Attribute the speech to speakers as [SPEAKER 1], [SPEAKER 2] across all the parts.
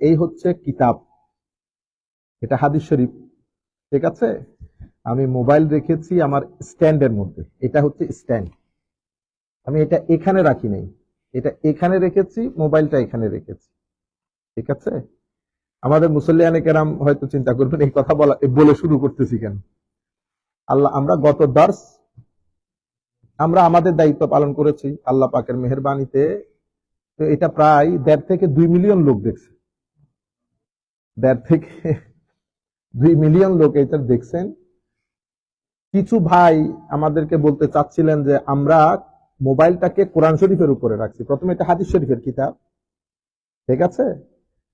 [SPEAKER 1] এই হচ্ছে কিতাব। এটা হাদিস শরীফ। ঠিক আছে? আমি মোবাইল রেখেছি আমার স্ট্যান্ডের মধ্যে। এটা হচ্ছে স্ট্যান্ড আমি এটা এখানে রাখি নাই। এটা এখানে রেখেছি, মোবাইলটা এখানে রেখেছি। ঠিক আছে? আমাদের মুসল্লিয়ানে কেরাম হয়তো চিন্তা করবেন, এই কথা বলা বলে শুরু করতেছি কেন? আল্লাহ, আমরা গত দর্শ আমরা আমাদের দায়িত্ব পালন করেছি আল্লাহ পাকের মেহরবানিতে। তো এটা প্রায় দেড় থেকে দুই মিলিয়ন লোক দেখছে। দেড় থেকে দুই মিলিয়ন লোক এটা দেখছেন। কিছু ভাই আমাদেরকে বলতে চাচ্ছিলেন যে, আমরা মোবাইলটাকে কোরআন শরীফের উপরে রাখছি। প্রথমে এটা হাদিস শরীফের কিতাব। ঠিক আছে?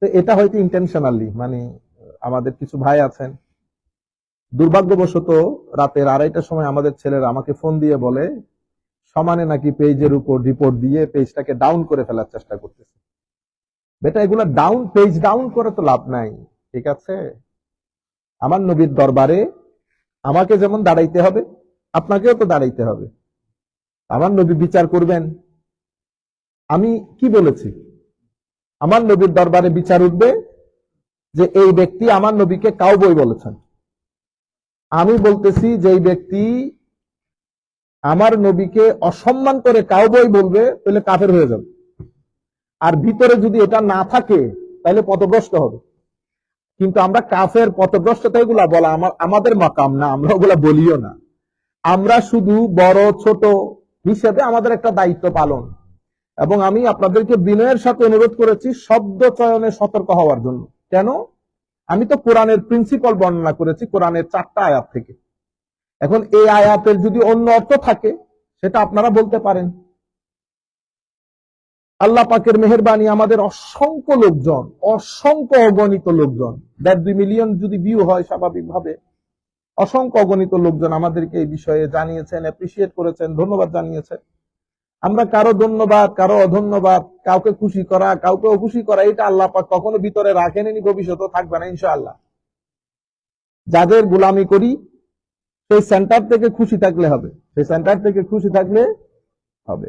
[SPEAKER 1] তো এটা হয়তো ইন্টেনশনালি মানে আমাদের কিছু ভাই আছেন। দুর্ভাগ্যবশত রাতের আড়াইটার সময় আমাদের ছেলেরা আমাকে ফোন দিয়ে বলে, সমানে নাকি পেজের উপর রিপোর্ট দিয়ে পেজটাকে ডাউন করে ফেলার চেষ্টা করতেছে। বেটা, এগুলো ডাউন পেজ ডাউন করে তো লাভ নাই, ঠিক আছে? আমার নবীর দরবারে আমাকে যেমন দাঁড়াইতে হবে, আপনাকেও তো দাঁড়াইতে হবে। আমার নবী বিচার করবেন। আমি কি বলেছি? আমার নবীর দরবারে বিচার উঠবে যে এই ব্যক্তি আমার নবীকে কাউ বই বলেছেন। আমি বলতেছি যে এই ব্যক্তি আমার নবীকে অসম্মান করে কাউ বই বলবে, তাহলে কাফের হয়ে যাবে। আর ভিতরে যদি এটা না থাকে, তাহলে পথভ্রষ্ট হবে। কিন্তু আমরা কাফের পথভ্রষ্টতা এগুলা বলা আমার, আমাদের মাকাম না, আমরা ওগুলা বলিও না। আমরা শুধু বড়, ছোট হিসেবে আমাদের একটা দায়িত্ব পালন। এবং আমি আপনাদেরকে বিনয়ের সাথে অনুরোধ করেছি শব্দ চয়নে সতর্ক হওয়ার জন্য। কেন? আমি তো কোরআনের প্রিন্সিপাল বর্ণনা করেছি কোরআনের চারটা আয়াত থেকে। এখন এই আয়াতের যদি অন্য অর্থ থাকে, সেটা আপনারা বলতে পারেন। আল্লাহ পাকের মেহরবানি আমাদের অসংখ্য লোকজন, অসংখ্য অগণিত লোকজন। দেড় দুই মিলিয়ন যদি ভিউ হয় স্বাভাবিকভাবে, অসংখ্য অগণিত লোকজন আমাদেরকে এই বিষয়ে জানিয়েছেন অ্যাপ্রিসিয়েট করেছেন, ধন্যবাদ জানিয়েছেন। আমরা কারও ধন্যবাদ, কারও অধন্যবাদ, কাউকে খুশি করা কাউকে অখুশি করা, এটা আল্লাহ পাক কখনো ভিতরে রাখেনি ভবিষ্যতেও থাকবে না, ইনশাআল্লাহ। যাদের গোলামি করি, সেই সেন্টার থেকে খুশি থাকলে হবে, সেই সেন্টার থেকে খুশি থাকলে হবে।